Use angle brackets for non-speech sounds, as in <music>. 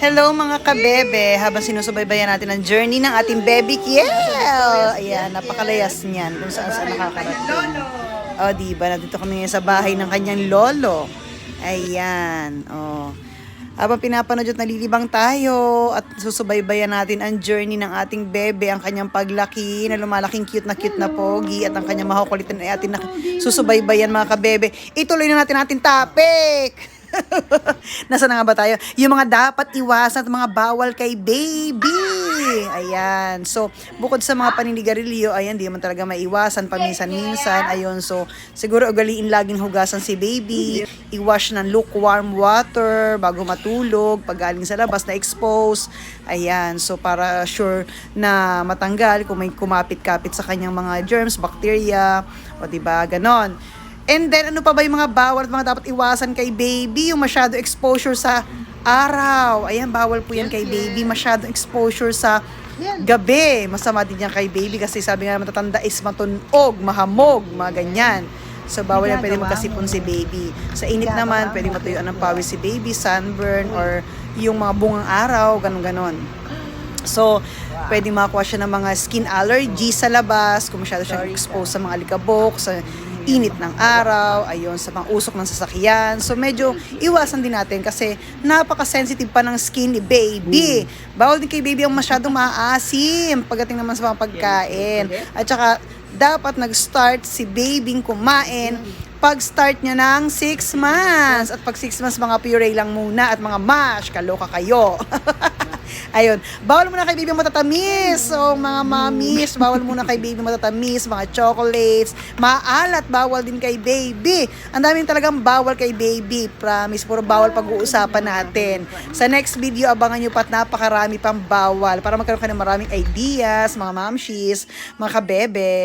Hello mga kabebe, habang sinusubaybayan natin ang journey ng ating baby Kiel. Ayan, napakalayas niyan kung saan saan nakakarating. O, oh, diba? Nandito kami ngayon sa bahay ng kanyang lolo. Ayan, oh. Habang pinapanood at nalilibang tayo at susubaybayan natin ang journey ng ating bebe, ang kanyang paglaki na lumalaking cute na cute na pogi at ang kanyang makukulitan ay atin na susubaybayan mga kabebe. Ituloy na natin ating topic! <laughs> Nasaan na nga ba tayo? Yung mga dapat iwasan at mga bawal kay baby. Ayan. So, bukod sa mga paninigarilyo, ayan, di man talaga maiwasan paminsan-minsan. Ayun, so, siguro ugaliin laging hugasan si baby. I-wash ng lukewarm water bago matulog. Pag galing sa labas na expose. Ayan. So, para sure na matanggal kung may kumapit-kapit sa kanyang mga germs, bacteria, o di ba ganon. And then, ano pa ba yung mga bawal at mga dapat iwasan kay baby? Yung masyado exposure sa araw. Ayan, bawal po yan kay baby. Masyado exposure sa gabi. Masama din yan kay baby kasi sabi nga matatanda is matunog, mahamog, mga ganyan. So, bawal yan pwede magkasipon si baby. Sa init naman, pwede matuyuan ng pawis si baby, sunburn, or yung mga bungang araw, ganun-ganon. So, pwede makakuha siya ng mga skin allergy sa labas, kung masyado siyang exposed sa mga alikabok, sa init ng araw, ayun, sa mga usok ng sasakyan. So, medyo iwasan din natin kasi napaka-sensitive pa ng skin ni baby. Bawal din kay baby ang masyadong maasim pagdating naman sa mga pagkain. At saka, dapat nag-start si baby kumain pag-start niya ng 6 months. At pag 6 months, mga puree lang muna at mga mash, kaloka kayo. <laughs> Ayun. Bawal muna kay baby matatamis. So, mga mamis, bawal muna kay baby matatamis, mga chocolates, maalat, bawal din kay baby. Ang daming talagang bawal kay baby. Promise, puro bawal pag-uusapan natin. Sa next video, abangan nyo pa at napakarami pang bawal para magkaroon ka ng maraming ideas, mga mamshis, mga kabebe.